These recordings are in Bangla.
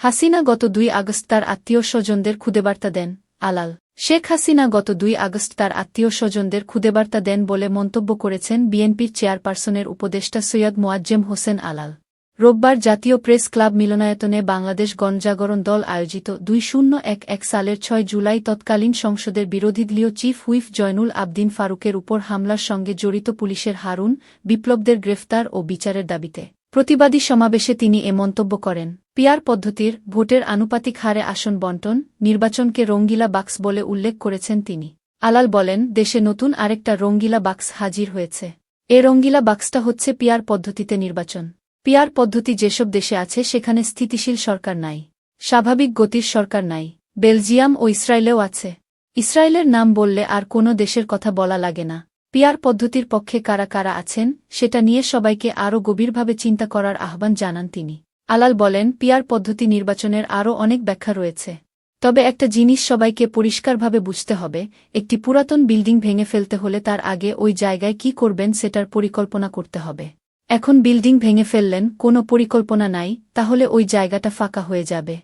হাসিনা গত দুই আগস্ট তার আত্মীয় স্বজনদের খুদেবার্তা দেন, আলাল। শেখ হাসিনা গত দুই আগস্ট তার আত্মীয় স্বজনদের খুদেবার্তা দেন বলে মন্তব্য করেছেন বিএনপির চেয়ারপারসনের উপদেষ্টা সৈয়দ মোয়াজ্জেম হোসেন আলাল। রোববার জাতীয় প্রেস ক্লাব মিলনায়তনে বাংলাদেশ গণজাগরণ দল আয়োজিত দুই শূন্য এক এক সালের ছয় জুলাই তৎকালীন সংসদের বিরোধীদলীয় চিফ হুইফ জয়নুল আবদিন ফারুকের উপর হামলার সঙ্গে জড়িত পুলিশের হারুন, বিপ্লবদের গ্রেফতার ও বিচারের দাবিতে। প্রতিবাদী সমাবেশে তিনি এ মন্তব্য করেন। পিয়ার পদ্ধতির ভোটের আনুপাতিক হারে আসন বন্টন, নির্বাচনকে রঙ্গিলা বাক্স বলে উল্লেখ করেছেন তিনি। আলাল বলেন, দেশে নতুন আরেকটা রঙ্গিলা বাক্স হাজির হয়েছে। এ রঙ্গিলা বাক্সটা হচ্ছে পিয়ার পদ্ধতিতে নির্বাচন। পিয়ার পদ্ধতি যেসব দেশে আছে সেখানে স্থিতিশীল সরকার নাই। স্বাভাবিক গতির সরকার নাই। বেলজিয়াম ও ইসরায়েলেও আছে। ইসরায়েলের নাম বললে আর কোনো দেশের কথা বলা লাগে না। পিয়ার পদ্ধতির পক্ষে কারা কারা আছেন, সেটা নিয়ে সবাইকে আরও গভীরভাবে চিন্তা করার আহ্বান জানান তিনি। আলাল বলেন, পিয়ার পদ্ধতি নির্বাচনের আরও অনেক ব্যাখ্যা রয়েছে। তবে একটা জিনিস সবাইকে পরিষ্কারভাবে বুঝতে হবে, একটি পুরাতন বিল্ডিং ভেঙে ফেলতে হলে তার আগে ওই জায়গায় কি করবেন সেটার পরিকল্পনা করতে হবে। এখন বিল্ডিং ভেঙে ফেললেন, কোনো পরিকল্পনা নাই, তাহলে ওই জায়গাটা ফাঁকা হয়ে যাবে।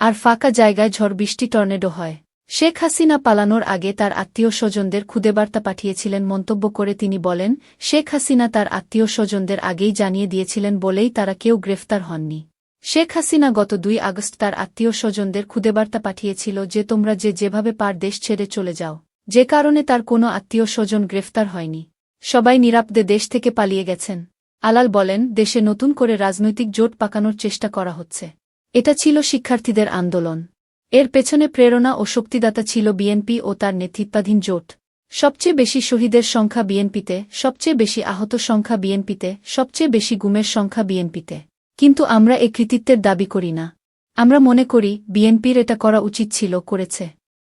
আর ফাঁকা জায়গায় ঝড় বৃষ্টি টর্নেডো হয়। শেখ হাসিনা পালানোর আগে তার আত্মীয় স্বজনদের খুদেবার্তা পাঠিয়েছিলেন মন্তব্য করে তিনি বলেন, শেখ হাসিনা তার আত্মীয় স্বজনদের আগেই জানিয়ে দিয়েছিলেন বলেই তারা কেউ গ্রেফতার হননি। শেখ হাসিনা গত দুই আগস্ট তার আত্মীয় স্বজনদের খুদেবার্তা পাঠিয়েছিল যে তোমরা যে যেভাবে পার দেশ ছেড়ে চলে যাও, যে কারণে তার কোনো আত্মীয় স্বজন গ্রেফতার হয়নি। সবাই নিরাপদে দেশ থেকে পালিয়ে গেছেন। আলাল বলেন, দেশে নতুন করে রাজনৈতিক জোট পাকানোর চেষ্টা করা হচ্ছে। এটা ছিল শিক্ষার্থীদের আন্দোলন। এর পেছনে প্রেরণা ও শক্তিদাতা ছিল বিএনপি ও তার নেতৃত্বাধীন জোট। সবচেয়ে বেশি শহীদের সংখ্যা বিএনপিতে, সবচেয়ে বেশি আহত সংখ্যা বিএনপিতে, সবচেয়ে বেশি গুমের সংখ্যা বিএনপিতে। কিন্তু আমরা এ কৃতিত্বের দাবি করি না। আমরা মনে করি, বিএনপির এটা করা উচিত ছিল, করেছে।